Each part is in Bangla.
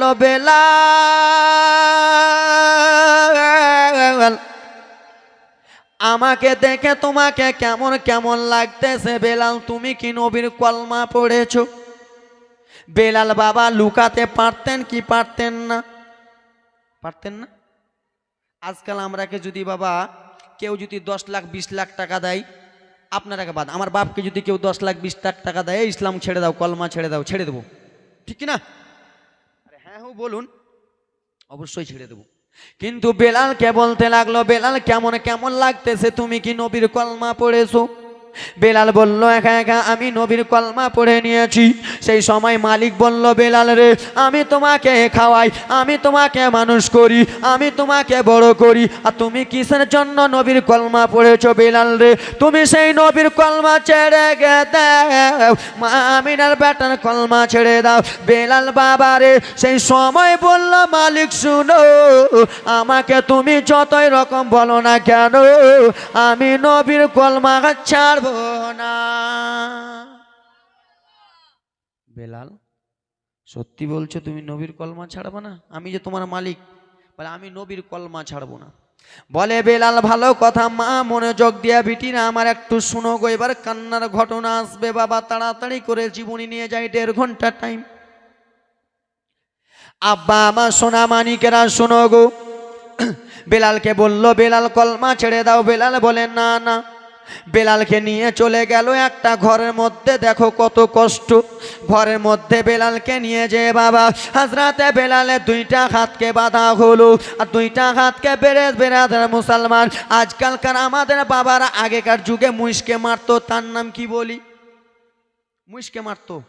লাগল বেলাল আমাকে দেখে তোমাকে কেমন কেমন লাগতেছে বেলাল, তুমি কি নবীর কলমা পড়েছো? বেলাল বাবা লুকাতে পারতেন কি পারতেন না? পারতেন না? আজকাল আমরাকে যদি বাবা কেউ যদি দশ লাখ, বিশ লাখ টাকা দেয়, আপনারাকে বাদ, আমার বাপকে যদি কেউ দশ লাখ, বিশ লাখ টাকা দেয়, ইসলাম ছেড়ে দাও, কলমা ছেড়ে দাও, ছেড়ে দেবো। ঠিক না? বলুন, অবশ্যই ছেড়ে দেবো। কিন্তু বেলালকে বলতে লাগল, বেলাল, কেমন কেমন লাগতেছে? তুমি কি নবীর কলমা পড়েছো? বেলাল বলল, একা একা আমি নবীর কলমা পড়ে নিয়েছি। সেই সময় মালিক বলল, বেলাল রে, আমি তোমাকে খাওয়াই, আমি তোমাকে মানুষ করি, আমি তোমাকে বড় করি। আর তুমি কিসের জন্য নবীর কলমা পড়েছো বেলাল রে? তুমি সেই নবীর কলমা ছেড়ে গে দাও আমিনার বেটার কলমা ছেড়ে দাও। বেলাল বাবা রে, সেই সময় বলল, মালিক শুনো, আমাকে তুমি যতই রকম বলো না কেন, আমি নবীর কলমা ছাড়বো না বেলাল, সত্যি বলছো তুমি নবীর কলমা ছাড়বো না? আমি যে তোমার মালিক, বলে আমি নবীর কলমা ছাড়বো না। বলে বেলাল, ভালো কথা, মা, মনোযোগ দিয়া বিটিরা আমার একটু শুনো গো, এবার কান্নার ঘটনা আসবে, বাবা তাড়াতাড়ি করে জীবনী নিয়ে যাই, দেড় ঘণ্টা টাইম আব্বা আমার সোনা, মানিকেরা, শোনো গো। বেলালকে বলল, বেলাল, কলমা ছেড়ে দাও। বেলাল বলে, না না বেলালকে নিয়ে চলে গেল একটা ঘরের মধ্যে। দেখো কত কষ্ট। ঘরের মধ্যে বেলালকে নিয়ে যে বাবা হাজরাতে বেলালে দুইটা হাতকে বাঁধা হলো। আর দুইটা হাতকে বেড়ে বেড়াদের মুসলমান। আজকালকার আমাদের বাবারা আগেকার যুগে মুইসকে মারতো, তার নাম কি বলি? মুইসকে মারতো।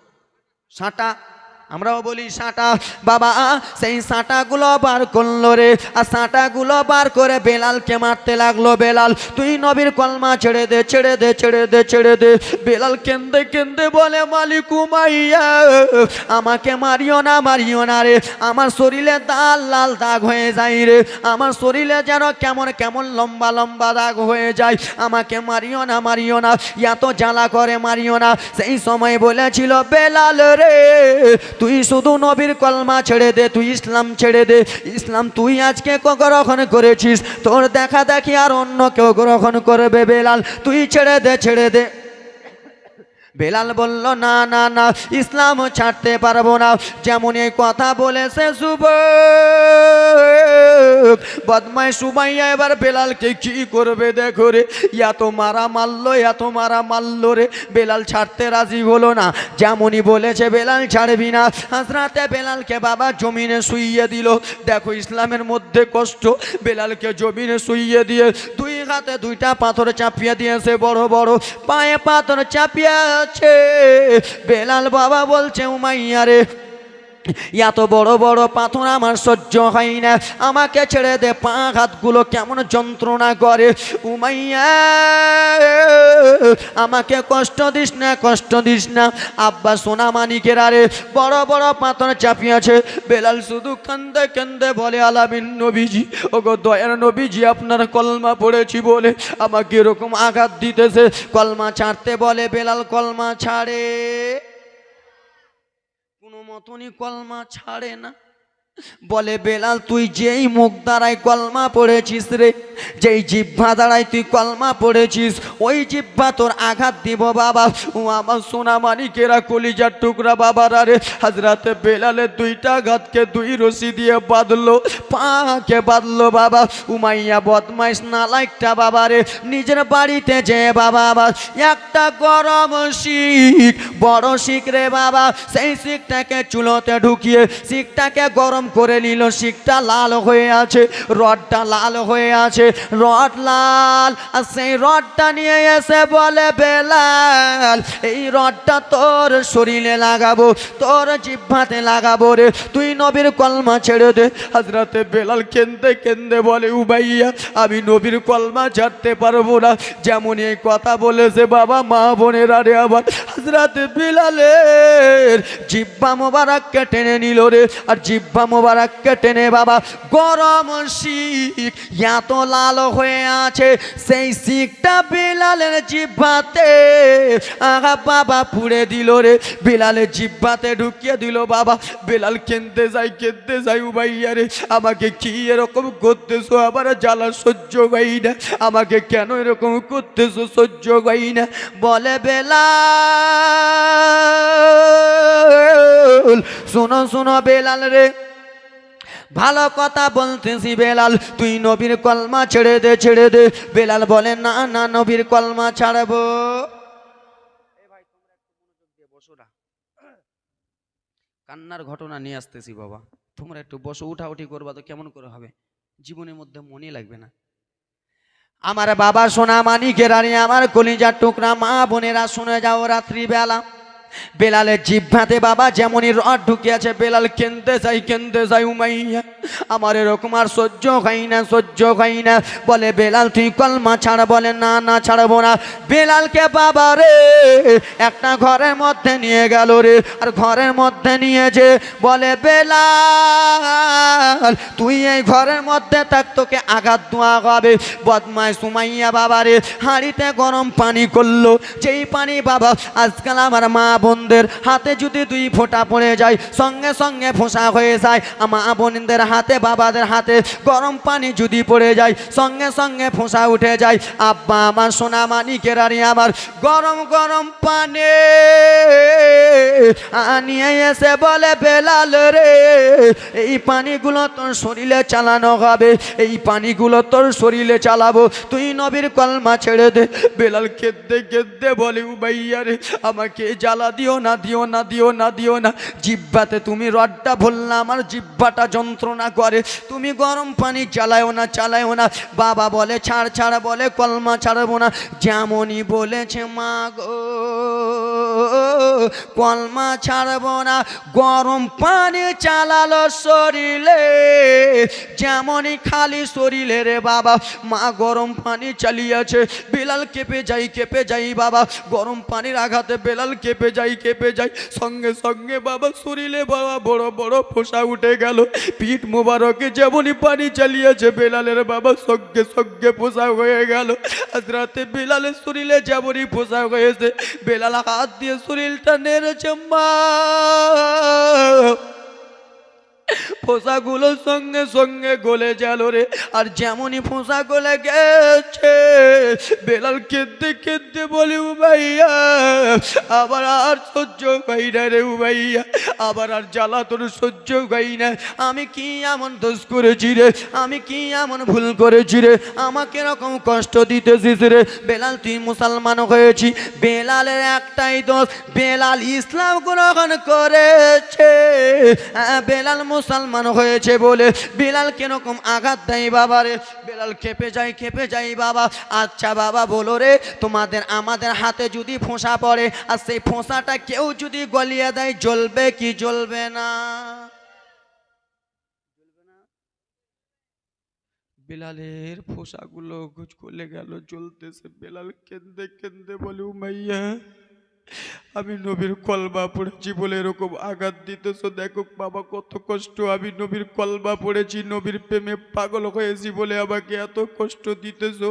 সাঁটা। আমরাও বলি সাঁটা, বাবা, সেই সাঁটাগুলো বার করল রে। আর সাঁটাগুলো বার করে বেলালকে মারতে লাগল বেলাল। তুই নবীর কলমা ছেড়ে দে ছেড়ে দে ছেড়ে দে ছেড়ে দে। বেলাল কেন্দে কেন্দে বলে, মালিক উমাইয়া, আমাকে মারিও না মারিও না রে। আমার শরীরে দাল লাল দাগ হয়ে যায় রে। আমার শরীরে যেন কেমন কেমন লম্বা লম্বা দাগ হয়ে যায়। আমাকে মারিও না মারিও না, এত জ্বালা করে মারিও না। সেই সময় বলেছিল, বেলাল রে তুই শুধু নবীর কলমা ছেড়ে দে, তুই ইসলাম ছেড়ে দে। ইসলাম তুই আজকে গ্রহণ করেছিস? তোর দেখা দেখি আর অন্য কেউ গ্রহণ করবে বেলাল। তুই ছেড়ে দে ছেড়ে দে। বেলাল বলল, না না না, ইসলাম ছাড়তে পারব না। যেমন এই কথা বলেছে শুভ বদমাই সুমাইয়া এবার বেলালকে কি করবে দেখো রে? এত মারা মারলো, এত মারা মারলো রে। বেলাল ছাড়তে রাজি হলো না। যেমনই বলেছে, বেলাল ছাড়বি না। হাসরাতে বেলালকে বাবা জমিনে শুইয়ে দিল। দেখো ইসলামের মধ্যে কষ্ট। বেলালকে জমিনে শুইয়ে দিয়ে দুই হাতে দুইটা পাথর চাপিয়া দিয়েছে, বড় বড় পায়ে পাথর চাপিয়া আছে। বেলাল বাবা বলছে, উমাইয়া রে এত বড় বড় পাথর আমার সহ্য হয় না। আমাকে ছেড়ে দে পা হাতগুলো, কেমন যন্ত্রণা করে। উমাইয়া, আমাকে কষ্ট দিস না, কষ্ট দিস না। আব্বা সোনা মানিকের আরে, বড় বড় পাথর চাপিয়েছে বেলাল শুধু কান্দে কান্দে বলে, আলামিন নবীজি, ওগো দয়ার নবীজি, আপনার কলমা পড়েছি বলে আমাকে এরকম আঘাত দিতেছে। কলমা ছাড়তে বলে, বেলাল, কলমা ছাড়ে। কোনো মতনই কলমা ছাড়ে না। বলে, বেলাল, তুই যেই মুখ দ্বারাই কলমা পড়েছিস রে, যেই জিহ্বা দ্বারাই তুই কলমা পড়েছিস, ওই জিহ্বা তোর আঘাত দিব বাবা। ও আমার সোনা মানিকেরা কলিজার টুকরা বাবারা রে, হাজরাতে বেলালের দুইটা ঘাতকে দুই রশি দিয়ে বাঁধলো, পাকে বাঁধলো বাবা। উমাইয়া বদমাইশ নালাইকটা বাবা রে, নিজের বাড়িতে যে বাবা আবার একটা গরম শিখ, বড় শিখ রে বাবা। সেই শিখটাকে চুলোতে ঢুকিয়ে, শিখটাকে গরম করে নিল শিখটা লাল হয়ে আছে, রডটা লাল হয়ে আছে, রড লাল, আর সেই রডটা নিয়ে এসে বলে, বেলাল, এই রডটা তোর শরীরে লাগাবো, তোর জিহ্বাতে লাগাবো রে, তুই নবীর কলমা ছেড়ে দে। হাজরাতে বেলাল কেন্দে কেন্দে বলে, উবাইয়া, আমি নবীর কলমা ছাড়তে পারব না। যেমন এই কথা বলেছে বাবা, মা বোনের আরে আবার হাজরাতে বেলালের জিব্বা মোবারককে টেনে নিল রে, আর জিব্বা মোবারককে টেনে বাবা, গরম শিখ, এত লাল হয়ে আছে, সেই শিখটা বেলালের জিব্বাতে। আগা বাবা, পুড়ে দিল রে, বেলালের জিব্বাতে ঢুকিয়ে দিল বাবা। বিলাল কেনতে যাই কেনতে যাই উবাইয়া রে, আমাকে কি এরকম করতেছো? আবার জ্বালা সহ্য গাই না। আমাকে কেন এরকম করতেছো? সহ্য গাই না। বলে বেলাল, শোনো শোনো বেলাল রে ভালো কথা বলতেছি বেলাল, তুই নবীর কলমা ছেড়ে দে ছেড়ে দে। বেলাল বলে, না না, নবীর কলমা ছাড়বো। কান্নার ঘটনা নিয়ে আসতেছি বাবা। তোমরা একটু বসো, উঠাউঠি করবা তো কেমন করে হবে? জীবনের মধ্যে মনে লাগবে না। আমার বাবা সোনা মানিকের আরে আমার কলিজার টুকরা মা বোনেরা শুনে যাও রাত্রিবেলা। বেলালের জিভ্ভাতে বাবা যেমনই রড ঢুকিয়াছে, বেলাল কেনতে চাই কেনতে চাই উমাইয়া। আমার এরকম আর সহ্য হয় না, সহ্য হয় না। বলে, বেলাল, তুই কলমা ছাড়। বলে, না না, ছাড়বো না। বেলালকে বাবা রে, একটা ঘরের মধ্যে নিয়ে গেল রে, আর ঘরের মধ্যে নিয়েছে বলে, বেলাল, তুই এই ঘরের মধ্যে থাক, তোকে আঘাত দোয়া হবে। বদমায় সুমাইয়া বাবা রে, হাঁড়িতে গরম পানি করল। যেই পানি বাবা, আজকাল আমার মা বোনদের হাতে যদি দুই ফোঁটা পড়ে যায়, সঙ্গে সঙ্গে ফোঁসা হয়ে যায়। মা বোনদের হাতে, বাবাদের হাতে গরম পানি যদি পড়ে যায়, সঙ্গে সঙ্গে ফোঁসা উঠে যায়। আব্বা আমার, সোনা মানিকের আরে আমার, গরম গরম পানি আনিয়ে এসে বলে, বেলাল রে, এই পানিগুলো তোর শরীরে চালানো হবে, এই পানিগুলো তোর শরীরে চালাবো। তুই নবীর কলমা ছেড়ে দে। বেলাল কেঁদে কেঁদে বলে, উবাইয়া রে, আমাকে জ্বালা দিও না দিও না দিও না দিও না। জিব্বাতে তুমি রডটা ভরলা আমার জিব্বাটা যন্ত্রণা করে। তুমি গরম পানি চালায়ও না চালায়ও না। বাবা বলে, ছাড় ছাড়, বলে, কলমা ছাড়বো না। যেমনই বলেছে, মা গো, কলমা ছাড়বো না। গরম পানি চালালো শরীরে, যেমনই খালি শরীরে রে বাবা। মা গরম পানি চালিয়েছে। বেলাল কেঁপে যাই কেঁপে যাই বাবা। গরম পানির আঘাতে বেলাল কেঁপে যাই, কেঁপে যাই, সঙ্গে সঙ্গে বাবা শরীরে বাবা বড় বড় ফোসা উঠে গেল। পিঠ মোবারকে যেমনই পানি চালিয়েছে, বেলালের বাবা সঙ্গে সঙ্গে ফোসা হয়ে গেল। আজ রাতে বেলালের শরীরে যেমনই ফোসা হয়েছে, বেলাল হাত দিয়ে শরীরটা নেড়েছে, মা। ফোসাগুলো সঙ্গে সঙ্গে গলে গেল রে। আর যেমনই ফোসা গলে গেছে বেলাল কেঁদতে কেঁদতে বলি উবাইয়া আবার আর সহ্য পাই না রে উবাইয়া আবার আর জ্বালা তোর সহ্য পাই না। আমি কি এমন দোষ করেছি রে? আমি কি এমন ভুল করেছি রে? আমাকে এরকম কষ্ট দিতেছিস রে? বেলাল তুই মুসলমান হয়েছি। বেলালের একটাই দোষ বেলাল ইসলাম গ্রহণ করেছে। হ্যাঁ, বেলাল মুসলমান হয়েছে বলে বেলাল কীরকম আঘাত দেয় বাবা রে? বেলাল খেপে যাই খেপে যাই বাবা। আচ্ছা বাবা, বলো রে, তোমাদের, আমাদের হাতে যদি ফোঁসা পড়ে, আর সেই ফোঁসাটা কেউ যদি গলিয়ে দেয়, জ্বলবে কি জ্বলবে না? বেলালের ফোঁসাগুলো খুলে গেল, জ্বলতেছে। বেলাল কেন্দে কেন্দে বলে, উমাইয়া আমি নবীর কলবা পড়েছি বলে এরকম আঘাত দিতেছো। দেখো বাবা, কত কষ্ট। আমি নবীর কলবা পড়েছি, নবীর প্রেমে পাগল হয়েছি বলে আমাকে এত কষ্ট দিতেছো।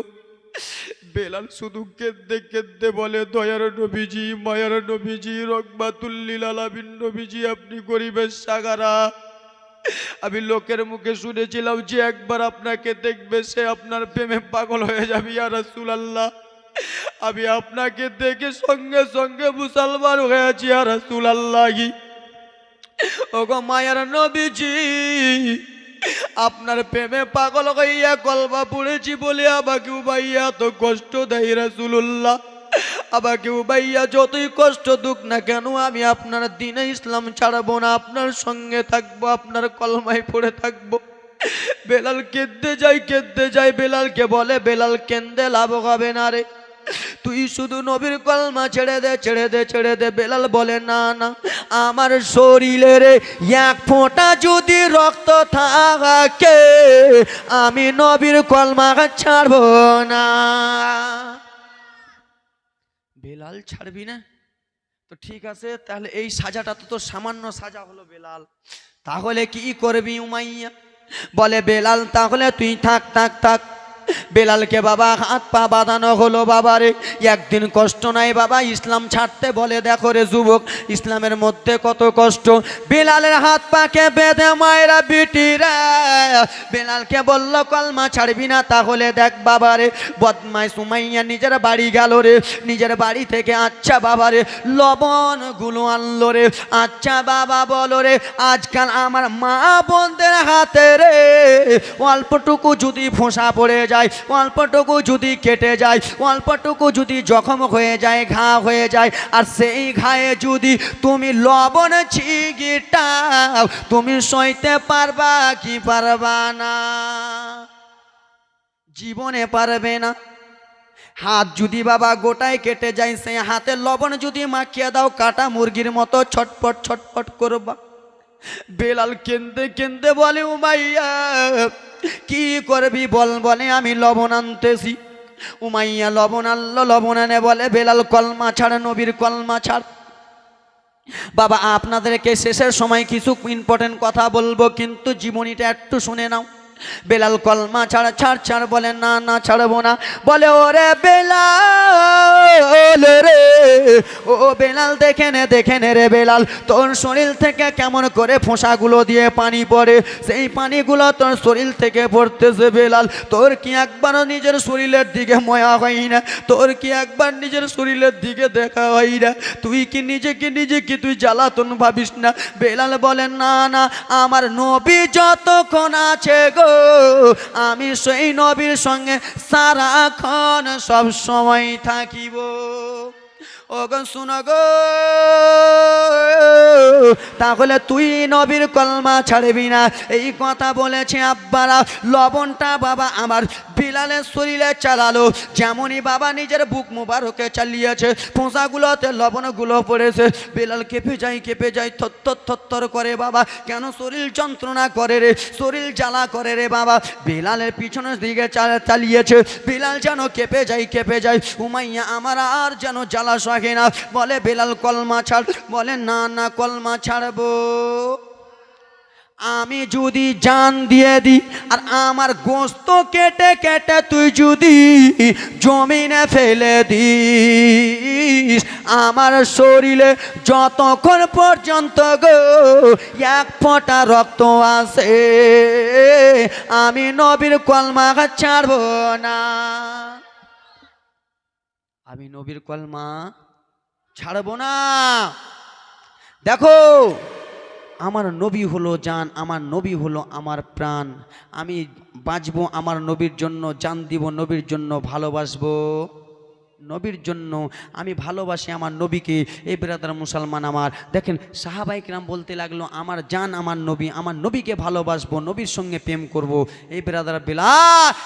বেলাল শুধু কেঁদে কেঁদে বলে, দয়ার নবীজি, মায়ার নবীজি রকবাতুল্লিল আলামিন নবীজি, আপনি গরিবের সাগারা। আমি লোকের মুখে শুনেছিলাম যে একবার আপনাকে দেখবে, সে আপনার প্রেমে পাগল হয়ে যাবে। ইয়া রাসূলুল্লাহ। আমি আপনাকে দেখে সঙ্গে সঙ্গে মুসলমান হয়েছি আর রাসুল আল্লাহি ওগো মায়ার নবীজি, আপনার প্রেমে পাগল হইয়া কলবা পড়েছি বলে আমাকে উবাইয়া তো কষ্ট দেয় রাসুল্লাহ আমাকে উবাইয়া যতই কষ্ট দুঃখ না কেন, আমি আপনার দিনে ইসলাম ছাড়বো না, আপনার সঙ্গে থাকব, আপনার কলমায় পড়ে থাকব। বেলাল কেঁদতে যাই কেঁদতে যাই, বেলালকে বলে, বেলাল কেন্দে লাভ হবে না রে। তুই শুধু নবীর কলমা ছেড়ে দে ছেড়ে দে ছেড়ে দে। বেলাল বলে, না না, আমার শরীরে রে এক ফোঁটা যদি রক্ত থাকে, আমি নবীর কলমা ছাড়বো না। বেলাল, ছাড়বি না? তো ঠিক আছে, তাহলে এই সাজাটা তো তোর সামান্য সাজা হলো বেলাল। তাহলে কি করবি উমাইয়া? বলে, বেলাল, তাহলে তুই থাক থাক থাক। বেলালকে, বাবা, হাত পা বাঁধানো হলো বাবারে। একদিন কষ্ট নাই বাবা, ইসলাম ছাড়তে বলে দেখো রে যুবক, ইসলামের মধ্যে কত কষ্ট। বেলালের হাত পাকে বেঁধে মায়েরা বিটিরা। বেলালকে বলল, কলমা ছাড়বি না তাহলে দেখ বাবারে। বদমাই সুমাইয়া নিজের বাড়ি গেল রে, নিজের বাড়ি থেকে আচ্ছা বাবারে লবণগুলো আনলো রে। আচ্ছা বাবা বলো রে, আজকাল আমার মা বোনদের হাতে রে। অল্পটুকু যদি ফোঁসা পড়ে যায় অল্পটুকু যদি কেটে যায়, অল্পটুকু যদি জখম হয়ে যায়, ঘা হয়ে যায়, আর সেই ঘায়ে যদি তুমি লবণ ছিগিটাও তুমি সইতে পারবা কি পারবা না? জীবনে পারবে না। হাত যদি বাবা গোটায় কেটে যায়, সেই হাতে লবণ যদি মাখিয়ে দাও, কাটা মুরগির মতো ছটপট ছটপট করবা। বেলাল কেন্দে কেন্দে বলে, উমাইয়া কি করবি বল বলে আমি লবণ আনতেছি। উমাইয়া লবণ আনলো, লবণ আনে বলে, বেলাল কলমা ছাড়, নবীর কলমা ছাড়। বাবা, আপনাদেরকে শেষের সময় কিছু ইম্পর্টেন্ট কথা বলব, কিন্তু জীবনীটা একটু শুনে নাও। বেলাল কলমা ছাড় ছাড় ছাড় বলে, না না, ছাড়বো না। বলে, ওরে বেলাল রে, ও বেলাল, দেখে নে দেখে নে রে বেলাল, তোর শরীর থেকে কেমন করে ফোঁসাগুলো দিয়ে পানি পড়ে? সেই পানিগুলো তোর শরীর থেকে পড়তেছে বেলাল। তোর কি একবারও নিজের শরীরের দিকে ময়া হয় না? তোর কি একবার নিজের শরীরের দিকে দেখা হয় না? তুই কি নিজেকে নিজেকে তুই জ্বালাতন ভাবিস না? বেলাল বলে, না না, আমার নবী যতক্ষণ আছে গো আমি সেই নবীর সঙ্গে সারাক্ষণ সব সময় থাকিব। ওগো শুনো গো, তাহলে তুই নবীর কলমা ছাড়বি না। এই কথা বলেছে আব্বারা, লবণটা বাবা আমার বিলালের শরীরে চালালো। যেমনই বাবা নিজের বুক মুবারকে চালিয়েছে পোঁসাগুলোতে লবণগুলো পড়েছে। বেলাল কেঁপে যায় কেঁপে যায়, থর থর করে বাবা, কেন শরীর যন্ত্রণা করে রে? শরীর জ্বালা করে রে বাবা। বেলালের পিছনের দিকে চালিয়েছে। বিলাল যেন কেঁপে যায় কেঁপে যায়। উমাইয়া, আমার আর যেন জ্বালা সহে না। বলে, বেলাল, কলমা ছাড়। বলে, না না, কলমা ছাড়বো। আমি যদি জান দিয়ে দিই, আর আমার গোস্ত কেটে কেটে তুই যদি জমিনে ফেলে দিস, আমার শরীরে যতক্ষণ পর্যন্ত গো এক ফোঁটা রক্ত আছে, আমি নবীর কলমা ছাড়বো না। আমি নবীর কলমা ছাড়বো না। দেখো আমার নবী হলো জান, আমার নবী হলো আমার প্রাণ। আমি বাঁচবো আমার নবীর জন্য, জান দিব নবীর জন্য, ভালোবাসবো। নবীর জন্য আমি ভালোবাসি আমার নবীকে। এই বেরাদার মুসলমান আমার। দেখেন সাহাবাইকরাম বলতে লাগল, আমার জান, আমার নবী, আমার নবীকে ভালোবাসবো, নবীর সঙ্গে প্রেম করব। এই বেরাদার বেলা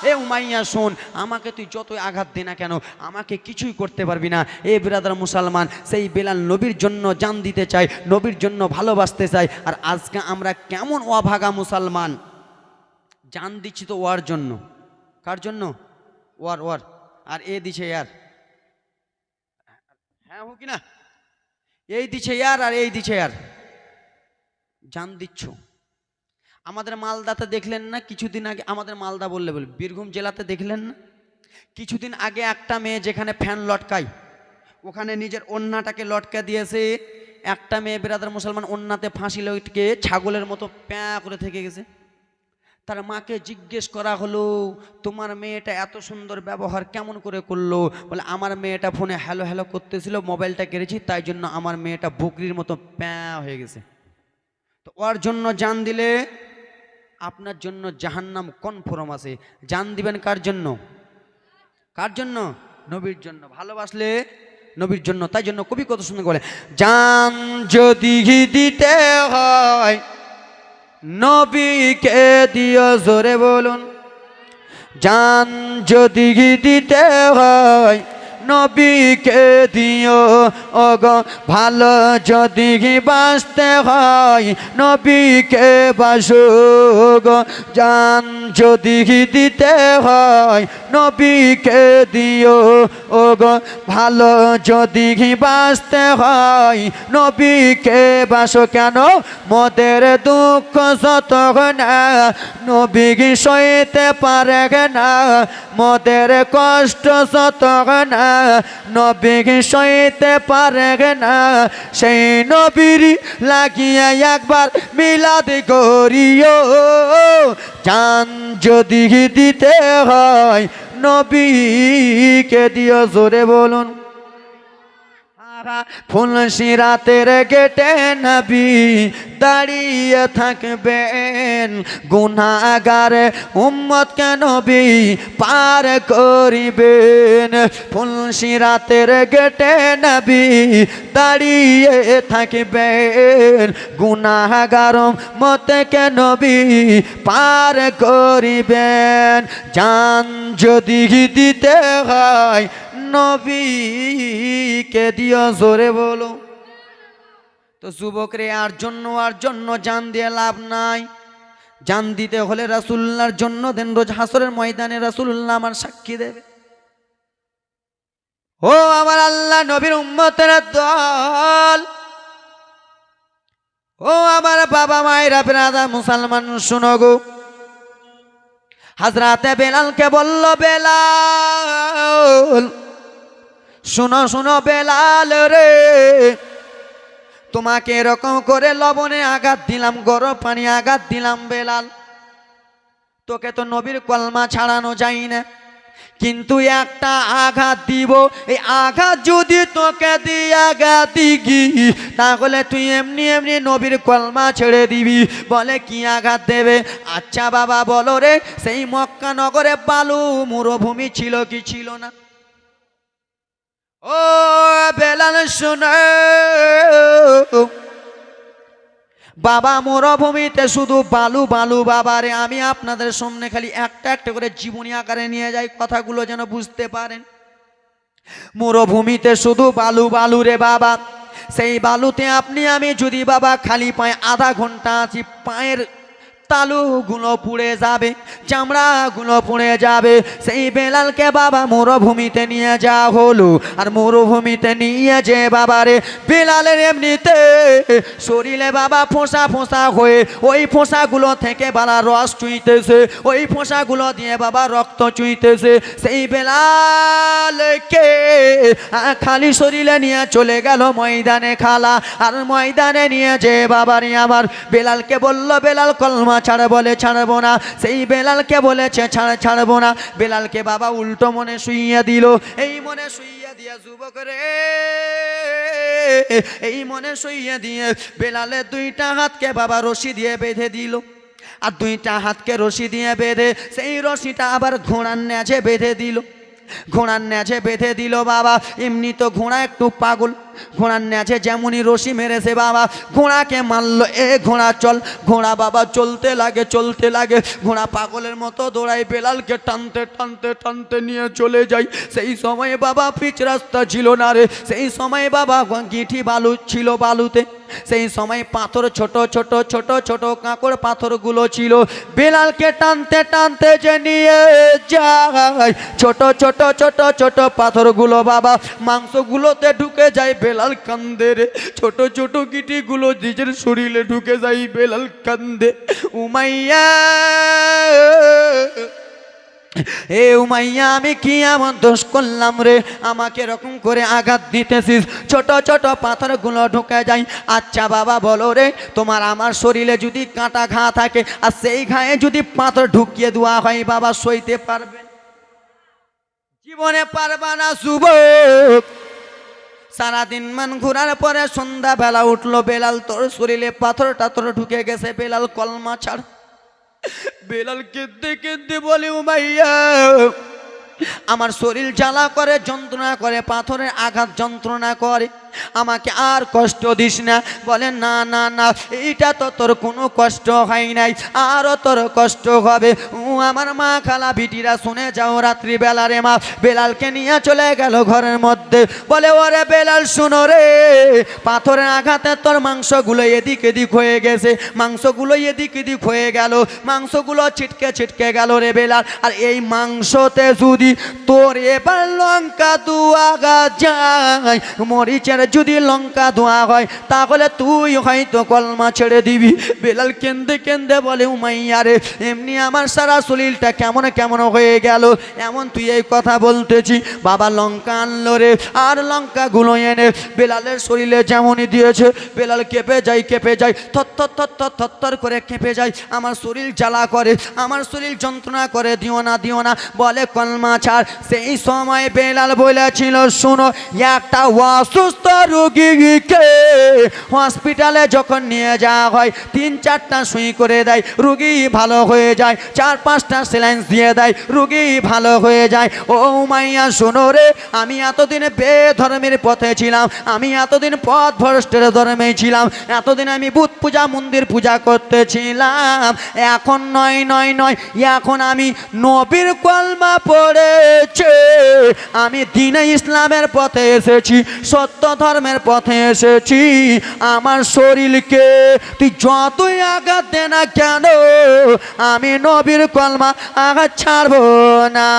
এ উমাইয়া, শোন, আমাকে তুই যতই আঘাত দে না কেন, আমাকে কিছুই করতে পারবি না। এ বেরাদার মুসলমান, সেই বেলাল নবীর জন্য জান দিতে চাই নবীর জন্য ভালোবাসতে চাই আর আজকে আমরা কেমন অভাগা মুসলমান। জান দিচ্ছি তো ওয়ার জন্য। কার জন্য? Were were. আর এ দিছে ইয়ার হ্যাঁ হো কি না এই দিছে ইয়ার আর এই দিছে ইয়ার। জান দিচ্ছ। আমাদের মালদাতে দেখলেন না? কিছুদিন আগে আমাদের মালদা বললে বলে, বীরভূম জেলাতে দেখলেন না? কিছুদিন আগে একটা মেয়ে যেখানে ফ্যান লটকায়, ওখানে নিজের অন্যটাকে লটকা দিয়েছে। একটা মেয়ে বেরাদার মুসলমান অন্যাতে ফাঁসি লটকে ছাগলের মতো প্যাঁ করে থেকে গেছে। তার মাকে জিজ্ঞেস করা হলো, তোমার মেয়েটা এত সুন্দর ব্যবহার কেমন করে করল? বলে, আমার মেয়েটা ফোনে হ্যালো হ্যালো করতেছিল, মোবাইলটা কেড়েছি, তাই জন্য আমার মেয়েটা বকরির মতো প্যাঁ হয়ে গেছে। তো ওর জন্য জান দিলে, আপনার জন্য জাহান্নাম কনফার্ম আছে। জান দিবেন কার জন্য? কার জন্য? নবীর জন্য। ভালোবাসলে নবীর জন্য, তাই জন্য কবি কত সুন্দর বলে, জান যদি দিতে হয় নবীকে দিও জোরে বলুন। জান যদি দিতে হয় নবীকে দিও। ওগো, ভালো যদি বাঁচতে হয় নবীকে বাসো। গো জান যদি দিতে হয় নবীকে দিও। ওগো, ভালো যদি বাঁচতে হয় নবীকে বাসো। কেন? মোদের দুঃখ যত না, নবী সইতে পারে না। মোদের কষ্ট যত না নবী সইতে পারে না। সেই নবীর লাগিয়া একবার মিলাদ করিও চান যদি দিতে হয়, নবীকে দিও জোরে বলুন। ফুলসি রাতের গেটে নবী দাঁড়িয়ে থাকবেন। গুনাগারে উম্মত কে নবী পার করিবেন। ফুলসি রাতের গেটে নবী দাঁড়িয়ে থাকবেন। গুনাগার মতে কে নবী পার করিবেন। জান যদি দিতে হয় নবীকে দিও জোরে বলো। তো যুবকরে, আর জন্য আর জন্য জান দিয়ে লাভ নাই। জান দিতে হলে রাসুল্লাহর জন্য দেন, রোজ হাসরের ময়দানে রাসুল্লাহ আমার সাক্ষী দেবে। ও আমার আল্লাহ, নবীর উম্মতের দল। ও আমার বাবা মায়েরা বেরাদা মুসলমান, শুনো গো। হাজরাতে বেলালকে বলল, বেলাল শুনো, শোনো বেলাল রে। তোমাকে এরকম করে লবণে আঘাত দিলাম, গরম পানি আঘাত দিলাম বেলাল। তোকে তো নবীর কলমা ছাড়ানো যায় না। কিন্তু একটা আঘাত দিব, এই আঘাত যদি তোকে দিয়ে আঘাত দিগি তাহলে তুই এমনি এমনি নবীর কলমা ছেড়ে দিবি। বলে, কি আঘাত দেবে? আচ্ছা বাবা, বলো রে, সেই মক্কা নগরে বালু মরুভূমি ছিল কি ছিল না? ও বেলাল বাবা, মরুভূমিতে শুধু বালু বালু বাবারে আমি আপনাদের সামনে খালি একটা একটা করে জীবনী আকারে নিয়ে যাই, কথাগুলো যেন বুঝতে পারেন। মরুভূমিতে শুধু বালু বালু রে বাবা, সেই বালুতে আপনি, আমি যদি বাবা খালি পায়ে আধা ঘণ্টা আছি, পায়ের তালুগুলো পুড়ে যাবে চামড়াগুলো পুড়ে যাবে। সেই বেলালকে বাবা মরুভূমিতে নিয়ে যাওয়া হলো, আর মরুভূমিতে নিয়ে যে বাবারে বেলালের এমনিতে শরীরে বাবা ফোঁসা ফোঁসা হয়ে, ওই ফোঁসাগুলো থেকে বাবা রস চুইতেছে, ওই ফোঁসাগুলো দিয়ে বাবা রক্ত চুইতেছে। সেই বেলালকে খালি শরীরে নিয়ে চলে গেল ময়দানে খালা, আর ময়দানে নিয়ে যে বাবারে আমার, বেলালকে বলল, বেলাল কলমা ছাড় বলে ছাড়বো না। সেই বেলালকে বলেছে, ছাড়, ছাড়বো না। বেলালকে বাবা উল্টো মনে শুইয়ে দিল। এই মনে শুইয়ে দিয়া, যুবক রে। এই মনে শুইয়ে দিয়ে বেলালের দুইটা হাতকে বাবা রশি দিয়ে বেঁধে দিল। আর দুইটা হাতকে রশি দিয়ে বেঁধে সেই রশিটা আবার ঘোড়ার ন্যাচে বেঁধে দিল। ঘোড়ার ন্যাচে বেঁধে দিল বাবা। এমনি তো ঘোড়া একটু পাগল। ঘোড়ার ন্যাচে যেমনই রশি মেরেছে বাবা। ঘোড়াকে মারলো, এ ঘোড়া, চল। ঘোড়া বাবা, চলতে লাগে চলতে লাগে। ঘোড়া পাগলের মতো দৌড়াই বেলালকে টানতে টানতে টানতে নিয়ে চলে যাই সেই সময় বাবা পিচ রাস্তা ছিল না রে। সেই সময় বাবা গিঠি বালু ছিল বালুতে। সেই সময় পাথর ছোট ছোট ছোট ছোট কাঁকড় পাথরগুলো ছিল। বেলালকে টানতে টানতে যে নিয়ে যায়। ছোট ছোট ছোট ছোট পাথরগুলো বাবা, মাংসগুলোতে ঢুকে যায় বেলাল কান্দে রে। ছোট ছোট গিটিগুলো নিজের শরীরে ঢুকে যায় বেলাল কান্দে। উমাইয়া এ উমাইয়া, আমি কি এমন দোষ করলাম রে? আমাকে এরকম করে আঘাত দিতেছিস। ছোট ছোট পাথরগুলো ঢুকে যায়। আচ্ছা বাবা, বলো রে, তোমার আমার শরীরে যদি কাঁটা ঘা থাকে, আর সেই ঘায়ে যদি পাথর ঢুকিয়ে দেওয়া হয়, বাবা, সইতে পারবে? জীবনে পারবা না, যুবক। সারাদিন মান ঘোরার পরে সন্ধ্যাবেলা উঠল বেলাল, তোর শরীরে পাথর টাথর ঢুকে গেছে, বেলাল, কলমা ছাড়। বেলাল কেঁদে কেঁদে বলে, উমাইয়া, আমার শরীর জ্বালা করে, যন্ত্রণা করে, পাথরের আঘাত, যন্ত্রণা করে। আমাকে আর কষ্ট দিস না। বলে, না না না এইটা তো তোর কোনো কষ্ট হয় নাই আরও তোর কষ্ট হবে। ও আমার মা খালা বিটিরা শুনে যাও রাত্রি বেলারে মা, বেলালকে নিয়ে চলে গেল ঘরের মধ্যে। বলে, ওরে বেলাল, শুনো রে, পাথরের আঘাতে তোর মাংসগুলো এদিক এদিক হয়ে গেছে, মাংসগুলো এদিক এদিক হয়ে গেল, মাংসগুলো ছিটকে ছিটকে গেল রে বেলাল। আর এই মাংসতে যদি তোর এবার লঙ্কা দুয়াগা যায়, মরিচের যদি লঙ্কা ধোয়া হয়, তাহলে তুই হয়তো কলমা ছেড়ে দিবি। বেলাল কেন্দে কেন্দে বলে, উমাইয়া রে, এমনি আমার সারা শরীরটা কেমন কেমন হয়ে গেল? এমন তুই এই কথা বলতেছি। বাবা লঙ্কা আনলো রে, আর লঙ্কাগুলো এনে বেলালের শরীরে যেমনই দিয়েছে। বেলাল কেঁপে যাই কেঁপে যাই থর থর থর করে কেঁপে যাই আমার শরীর জ্বালা করে, আমার শরীর যন্ত্রণা করে, দিও না দিও না। বলে, কলমা ছাড়। সেই সময় বেলাল বলেছিল, শোনো, একটা অসুস্থ রুগীকে হসপিটালে যখন নিয়ে যাওয়া হয়, তিন চারটা সুই করে দেয়, রুগী ভালো হয়ে যায়, চার পাঁচটা সেলাইন্স দিয়ে দেয়, রুগী ভালো হয়ে যায়। ও মাইয়া, শোনো রে, আমি এতদিন বেধর্মের পথে ছিলাম, আমি এতদিন পথ ভ্রষ্টের ধর্মে ছিলাম, এতদিন আমি বুধ পূজা, মন্দির পূজা করতেছিলাম এখন নয় নয় নয়, এখন আমি নবীর কলমা পড়েছে, আমি দিনে ইসলামের পথে এসেছি, সত্য ধর্মের পথে এসেছি। আমার শরীরকে তুই যতই আঘাত দে না কেন, আমি নবীর কলমা আঘাত ছাড়ব না।